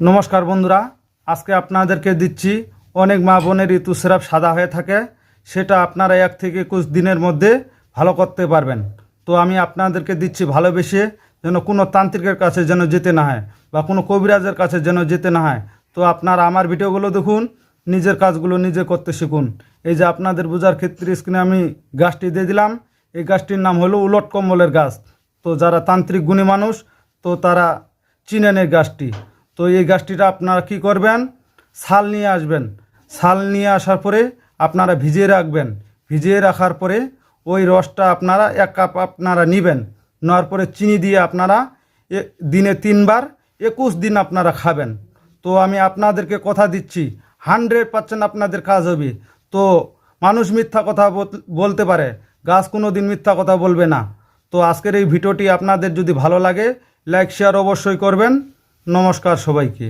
নমস্কার বন্ধুরা, আজকে আপনাদেরকে দিচ্ছি অনেক মা বোনের ঋতুস্রাব সাদা হয়ে থাকে, সেটা আপনারা এক থেকে একুশ দিনের মধ্যে ভালো করতে পারবেন। তো আমি আপনাদেরকে দিচ্ছি ভালোবেসে যেন কোনো তান্ত্রিকের কাছে যেন যেতে না হয় বা কোনো কবিরাজের কাছে যেন যেতে না হয়। তো আপনারা আমার ভিডিওগুলো দেখুন, নিজের কাজগুলো নিজে করতে শিখুন। এই যে আপনাদের বোঝার ক্ষেত্রে স্ক্রিনে আমি গাছটি দিয়ে দিলাম, এই গাছটির নাম হলো উলট কম্বলের গাছ। তো যারা তান্ত্রিক গুণী মানুষ, তো তারা চিনেন এই গাছটি। তো এই গাছটিটা আপনারা কি করবেন? ছাল নিয়ে আসবেন। ছাল নিয়ে আসার পরে আপনারা ভিজিয়ে রাখবেন। ভিজিয়ে রাখার পরে ওই রসটা আপনারা এক কাপ আপনারা নেবেন। নেওয়ার পরে চিনি দিয়ে আপনারা দিনে তিনবার একুশ দিন আপনারা খাবেন। তো আমি আপনাদেরকে কথা দিচ্ছি, হান্ড্রেড পার্সেন্ট আপনাদের কাজ হবে। তো মানুষ মিথ্যা কথা বল- বলতে পারে, গাছ কোনো দিন মিথ্যা কথা বলবে না। তো আজকের এই ভিডিওটি আপনাদের যদি ভালো লাগে, লাইক, শেয়ার অবশ্যই করবেন। নমস্কার সবাইকে।